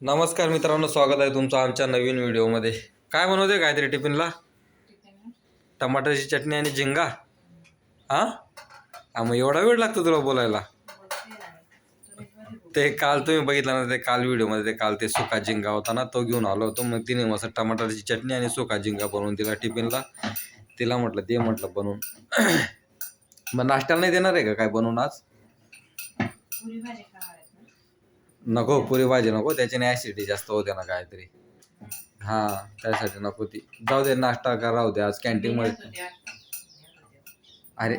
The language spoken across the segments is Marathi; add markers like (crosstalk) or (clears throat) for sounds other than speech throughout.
नमस्कार मित्रांनो स्वागत आहे तुमचं आमच्या नवीन व्हिडिओमध्ये. काय बनवते काहीतरी टिफिनला? टमाटरची चटणी आणि झिंगा. हा? मग एवढा वेळ लागतो तुला बोलायला? ते काल तुम्ही बघितलं ना ते काल व्हिडिओमध्ये ते काल ते सुका झिंगा होता ना तो घेऊन आलो होतो. मग तिने मस्त टमाटरची चटणी आणि सुका झिंगा बनवून दिला टिफिनला. तिला म्हटलं ते म्हटलं बनवून. (clears throat) मग नाश्त्याला नाही देणार आहे का? काय बनवून आज पुरी भाजी खाणार आहेत ना? नको पुरी भाजी नको त्याच्याने ॲसिडिटी जास्त होते ना काहीतरी. हां त्यासाठी नको ती. जाऊ दे नाश्ता करा राहू दे आज कॅन्टीनमध्ये मध्ये. अरे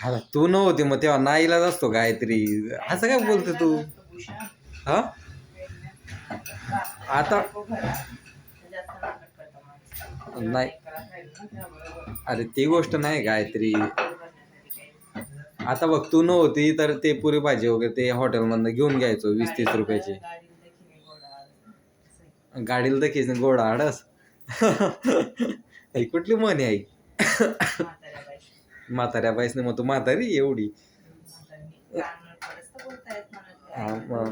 हा तू नव्हती मग तेव्हा नाईलाच असतो काहीतरी. असं काय बोलते तू? हा? आता नाही. अरे ती गोष्ट नाही गायत्री आता बघ तू नव्हती तर ते पुरी भाजी वगैरे ते हॉटेलमधनं घेऊन घ्यायचो वीस तीस रुपयाची. गाडीला तर खिच गोड आडस. ही कुठली म्हणे आई? म्हाताऱ्या बाईसने मग तू म्हातारी एवढी. हा.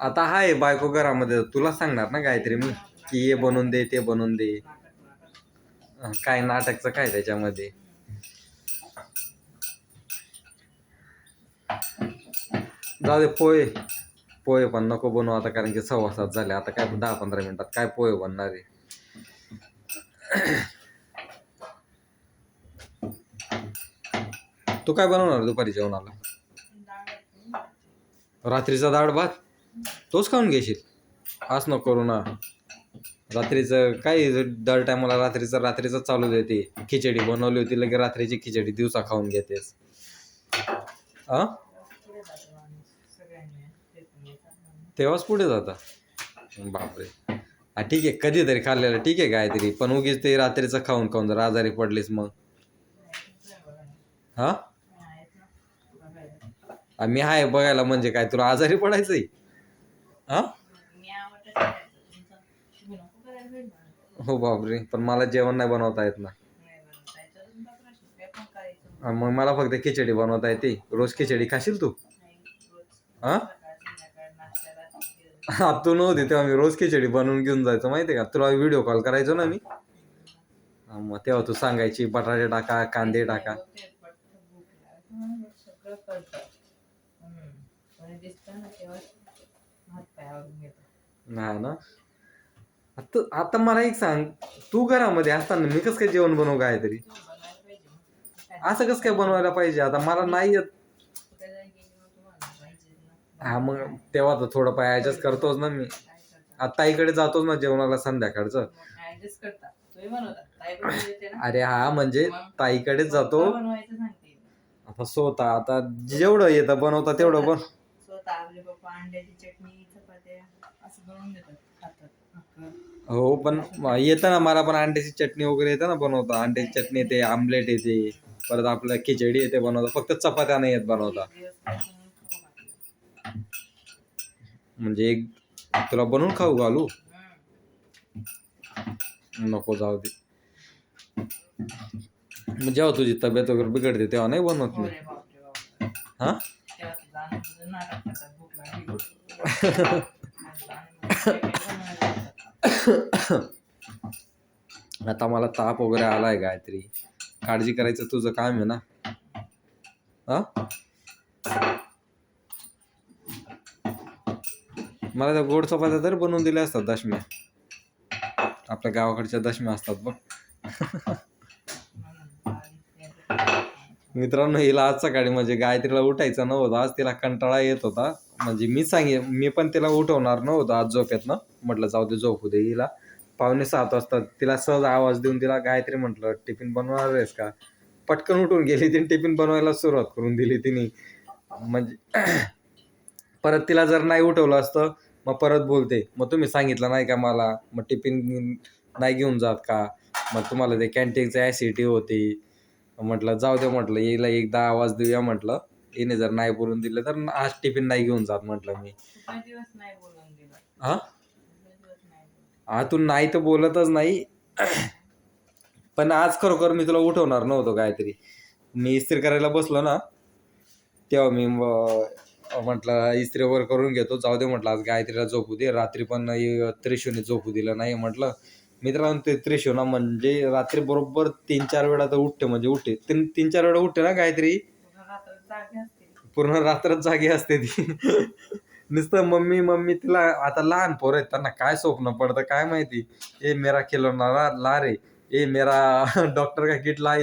आता हाय बायको घरामध्ये. तुला सांगणार ना काहीतरी मी? की हे बनवून दे ते बनवून दे. काय नाटकचं काय त्याच्यामध्ये? जाऊ दे पोहे. पोहे पण नको बनवू आता कारण की सव्वा सात झाले. आता काय दहा पंधरा मिनिटात काय पोहे बनणार आहे? तू काय बनवणार दुपारी जेवणाला? रात्रीचा डाळ भात? तोच खाऊन घेशील? आज नको करू ना. रात्रीचं काय दर टायमाला रात्रीचं रात्रीचं चालू देते खिचडी बनवली होती लगे रात्रीची खिचडी दिवसा खाऊन घेतेस. आ पुढे जातो माणूस. सगळ्यांनी ते पण येतात म्हणून. तेव्हाच पुढे जाता. बापरे. हा ठीक आहे. कधीतरी खाल्लेलं ठीक आहे काहीतरी. पण उगीच ते रात्रीचं खाऊन खाऊन जर आजारी पडलीस मग. हा? आ, मी आहे बघायला म्हणजे काय? तुला आजारी पडायचंय? हा? हो बापरे. पण मला जेवण नाही बनवता येत ना. मग मला फक्त खिचडी बनवता येते. रोज खिचडी खाशील तू? हा? हा तू नव्हती तेव्हा मी रोज खिचडी बनवून घेऊन जायचो माहिती का? तुला व्हिडिओ कॉल करायचो ना मी. मग तेव्हा तू सांगायची बटाटे टाका कांदे टाका. नाही ना? आता आता मला एक सांग तू घरामध्ये असताना मी कसं काय जेवण बनवू काय तरी असं कसं काय बनवायला पाहिजे? आता मला नाही येत. हा मग तेव्हा तर थोडं पाय ॲडजस्ट करतोच ना मी. आता ताईकडे जातोच ना जेवणाला संध्याकाळचं. ऍडजस्ट करता. तुम्ही बनवता. ताई बनवून देते ना? अरे हा म्हणजे ताईकडेच जातो. स्वतः बनवायचं सांगते. मी. आता स्वतः आता जेवढं येतं बनवता तेवढं बन. स्वतः आपले पप्पा अंड्याची चटणी चपात्या असं बनवून देतात खातात. भाकर. हो पण येतं ना मला पण अंड्याची चटणी वगैरे येतं ना बनवता. अंड्याची चटणी येते आमलेट येते परत आपलं खिचडी येते बनवता. फक्त चपात्या नाही येत बनवता. एक दिवस काय बनवून खाऊ घातलं. म्हणजे एक तुला बनवून खाऊ घालू. नको जाऊ दे मग जेव्हा तुझी तब्येत वगैरे बिघडते तेव्हा नाही बनवत मी. हा. (laughs) आता मला ताप वगैरे आलाय काहीतरी काळजी करायचं तुझं काम आहे ना हा मला त्या गोड चपात्या तरी बनवून दिल्या असतात दशम्या. आपल्या गावाकडच्या दशम्या असतात बघ. मित्रांनो हिला आज सकाळी म्हणजे गायत्रीला उठायचं नव्हतं. आज तिला कंटाळा येत होता. म्हणजे मी सांगे मी पण तिला उठवणार नव्हतं आज झोपेतनं. म्हटलं जाऊ दे झोपू दे हिला. पावणे सात वाजता तिला सहज आवाज देऊन तिला गायत्री म्हटलं टिफिन बनवणार आहेस का? पटकन उठून गेली तिने टिफिन बनवायला सुरुवात करून दिली तिने. म्हणजे परत तिला जर नाही उठवलं असतं मग परत बोलते मग तुम्ही सांगितलं नाही का मला? मग टिफिन नाही घेऊन जात का? मग तुम्हाला ते कॅन्टीनचं ॲसिडिटी होती. म्हटलं जाऊ दे म्हटलं येईला एकदा आवाज देऊया म्हटलं. येणे जर नाही बोलून दिलं तर आज टिफिन नाही घेऊन जात म्हटलं मी. हा हा तू नाही तर बोलतच नाही. पण आज खरोखर मी तुला उठवणार नव्हतो काहीतरी. मी इस्त्री करायला बसलो ना तेव्हा मी म्हटलं इस्त्री वगैरे करून घेतो. जाऊ दे म्हटलं आज गायत्रीला झोपू दे. रात्री पण त्रिशूने झोपू दिलं नाही म्हटलं. मित्रांनो ते त्रिशूना म्हणजे रात्री बरोबर तीन चार वेळा तर उठते म्हणजे उठते. तीन तीन चार वेळा उठते ना गायत्री? पूर्ण रात्र जागे असते. ती. (laughs) नुसतं मम्मी मम्मी तिला आता लहान पोर आहेत त्यांना काय स्वप्न पडतं काय माहिती? ए मेरा खिलौना ला रे. ए मेरा (laughs) डॉक्टर का किट ला.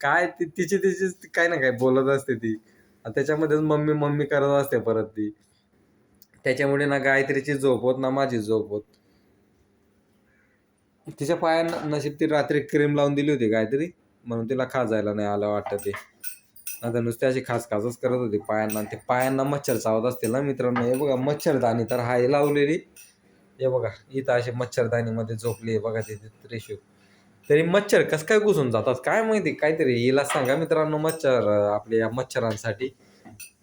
काय तिची तिची काय ना काय बोलत असते ती. त्याच्यामध्येच मम्मी मम्मी करत असते परत ती. त्याच्यामुळे ना गायत्रीची झोप होत ना माझी झोप होत. तिच्या पायांना नशीब ती रात्री क्रीम लावून दिली होती गायत्री. म्हणून तिला खाजायला नाही आलं वाटतं ते. आता नुसते अशी खास खासच करत होती पायांना. ते पायांना मच्छर चावत असतील ना मित्रांनो. हे बघा मच्छरदाणी तर हाय लावलेली. हे बघा इथं अशी मच्छरदाणीमध्ये झोपली आहे बघा तिथे त्रिशू तरी मच्छर कसं काय घुसून जातात? काय माहिती? काहीतरी हिला सांगा मित्रांनो मच्छर आपल्या या मच्छरांसाठी.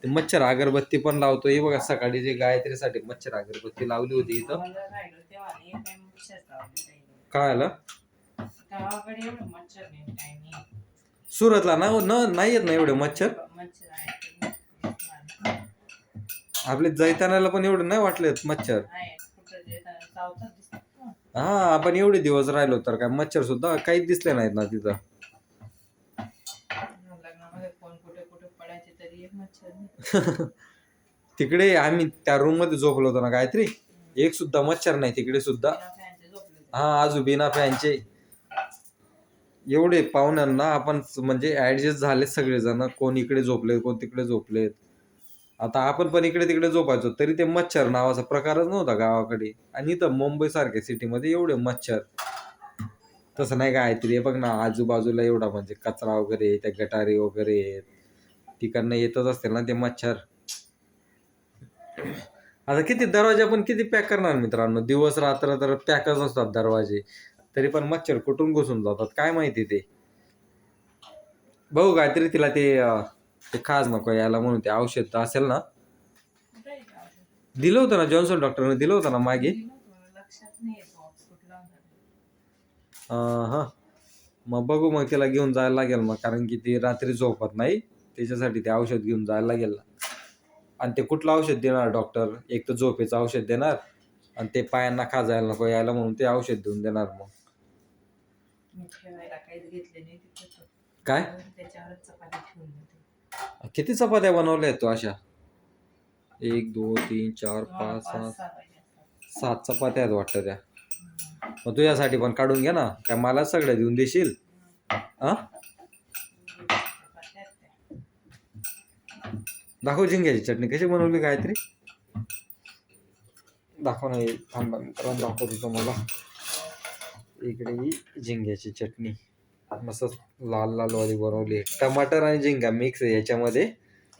ते मच्छर अगरबत्ती पण लावतो. हे बघा सकाळी जे गायत्रीसाठी मच्छर अगरबत्ती लावली होती इथं. नाही काय आलं सुरतला ना? हो, न नाही येत ना एवढे मच्छर? आपले जैतानाला पण एवढे नाही वाटले मच्छर. हा आपण एवढे दिवस राहिलो तर काय? मच्छर सुद्धा काहीच दिसले नाहीत ना तिथं. लग्नामध्ये कोण कुठे कुठे पडायचे तरी एक मच्छर नाही. (laughs) तिकडे आम्ही त्या रूममध्ये झोपलो होतो ना गायत्री. एक सुद्धा मच्छर नाही तिकडे सुद्धा. बिना फॅनचे झोपले होते. हा आजूबिना फॅनचे. एवढे पाहुण्यांना आपण स- म्हणजे ऍडजस्ट झाले सगळेजण. कोण इकडे झोपले कोण तिकडे झोपलेत. आता आपण पण इकडे तिकडे झोपायचो तरी ते मच्छर नावाचा प्रकारच नव्हता गावाकडे. आणि इथं मुंबई सारख्या सिटीमध्ये एवढे मच्छर. तसं नाही काय हे बघ ना आजूबाजूला एवढा म्हणजे कचरा वगैरे त्या गटारी वगैरे. तिकडनं येतच असतील ना ते मच्छर. आता किती दरवाजा पण किती पॅक करणार मित्रांनो? दिवस रात्र तर पॅकच असतात दरवाजे. तरी पण मच्छर कुठून घुसून जातात? काय माहिती ते? बघू काहीतरी तिला ते अं, ते खाज नको यायला म्हणून ते औषध असेल ना? दिलं होतं ना जॉन्सन डॉक्टरने दिलं होतं ना मागे? हा. मग बघू मग तिला घेऊन जायला लागेल मग कारण की ती रात्री झोपत नाही. त्याच्यासाठी ते औषध घेऊन जायला लागेल. आणि ते कुठलं औषध देणार डॉक्टर? एक तर झोपेचं औषध देणार आणि ते पायांना खाजायला नको यायला म्हणून ते औषध देऊन देणार मग. काय? किती चपात्या बनवल्या आहेत तू अशा? एक दोन तीन चार पाच असतात. सात. चपात्या आहेत वाटतं त्या. मग तुझ्यासाठी पण काढून घे ना. काय मला सगळ्या देऊन देशील? हा. दाखव झिंग्याची चटणी. कशी बनवली गायत्री? दाखव ना हे थांबा मित्रांनो दाखवतो तुम्हाला. इकडे ही झिंग्याची चटणी. मस्त लाल लाल वाली बनवली टमाटर आणि झिंगा मिक्स आहे याच्यामध्ये.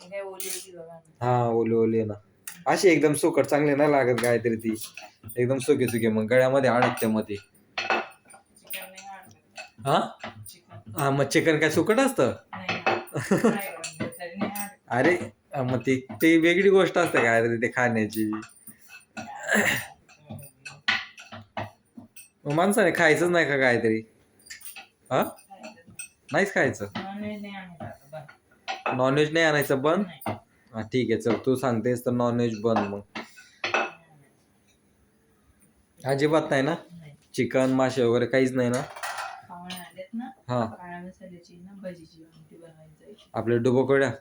हे ओली ओली ना. हा ओली ओली ना. अशी एकदम सुकट चांगली नाही लागत गायत्री ती. एकदम सुके सुके मग गळ्यामध्ये अडकते नाही आवडत. हा? हा मग चिकन काय सुकट असतं? तरी. अरे मग ती ती वेगळी गोष्ट असते काय ते खाण्याची? मग माणसाने खायचंच नाही का काहीतरी? हा? नाहीच खायचं? नॉनव्हेज नाही आणत आता, बरं. नॉनव्हेज नाही आणायचं बंद? नाही. हा ठीक आहे चल तू सांगतेस तर नॉनव्हेज बंद मग. अजिबात नाही ना? नाही. चिकन मासे वगैरे काहीच नाही ना? पाहुणे आलेत ना हा. काळ्या मसाल्याची ना भजीची आमटी बनवायची आपले डुबोकड्या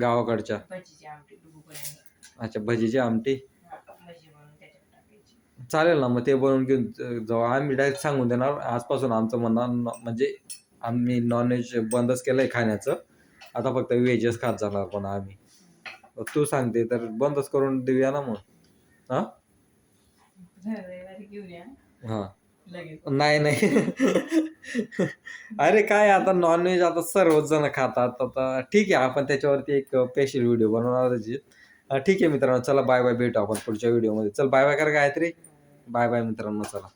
गावाकडच्या? भजीची आमटी डुबुकळ्यांनी अच्छा भजीची आमटी? भजी बनवून त्याच्यात टाकायची. चालेल ना मग ते बनवून घेऊन ज- जाऊ. आम्ही डायरेक्ट सांगून देणार. आजपासून आमचं म्हणणार न- म्हणजे आम्ही नॉनव्हेज बंदच केलंय खाण्याचं. आता फक्त व्हेजच खात जाणार पण आम्ही. तू सांगते तर बंदच करून देऊया ना मग. हा? हा. नाही नाही. अरे काय आता नॉनव्हेज आता सर्वच जण खातात. आता ठीक आहे आपण त्याच्यावरती एक स्पेशल व्हिडिओ बनवणारच आहे. अं, ठीक आहे मित्रांनो चला बाय बाय भेटू आपण पुढच्या व्हिडिओमध्ये चल बाय बाय करा गायत्री. बाय बाय मित्रांनो चला.